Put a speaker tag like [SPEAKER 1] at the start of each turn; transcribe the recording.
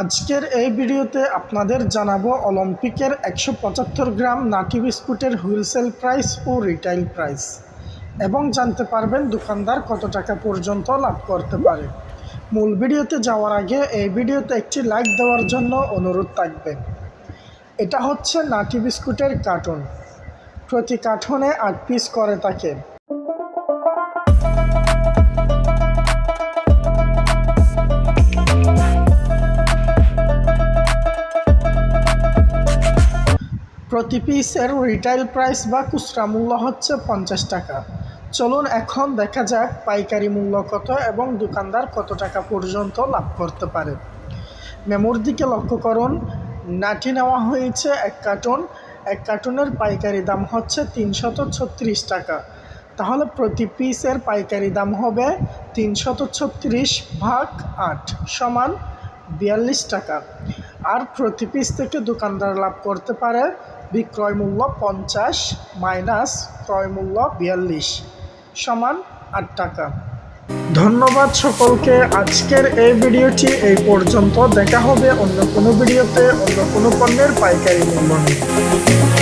[SPEAKER 1] আজকের এই ভিডিওতে আপনাদের জানাব অলিম্পিকের একশো পঁচাত্তর গ্রাম নাটি বিস্কুটের হুইলসেল প্রাইস ও রিটাইল প্রাইস। এবং জানতে পারবেন দোকানদার কত টাকা পর্যন্ত লাভ করতে পারে। মূল ভিডিওতে যাওয়ার আগে এই ভিডিওতে একটি লাইক দেওয়ার জন্য অনুরোধ থাকবে। এটা হচ্ছে নাটি বিস্কুটের কার্টুন। প্রতি কার্টুনে আট পিস করে থাকে। প্রতি পিসের রিটাইল প্রাইস বা খুচরা মূল্য হচ্ছে পঞ্চাশ টাকা। চলুন এখন দেখা যাক পাইকারি মূল্য কত এবং দোকানদার কত টাকা পর্যন্ত লাভ করতে পারে। মেমোর দিকে লক্ষ্য করুন, নাটি নেওয়া হয়েছে এক কার্টুন। এক কার্টুনের পাইকারি দাম হচ্ছে তিনশত ছত্রিশ টাকা। তাহলে প্রতি পিসের পাইকারি দাম হবে তিনশত ছত্রিশ ভাগ আট সমান বিয়াল্লিশ টাকা। আর প্রতি পিস থেকে দোকানদার লাভ করতে পারে বিক্রয় মূল্য পঞ্চাশ মাইনাস ক্রয় মূল্য বিয়াল্লিশ সমান আট টাকা। ধন্যবাদ সকলকে। আজকের এই ভিডিওটি এই পর্যন্ত। দেখা হবে অন্য কোনো ভিডিওতে, অন্য কোনো পণ্যের পাইকারি মূল্য নিয়ে।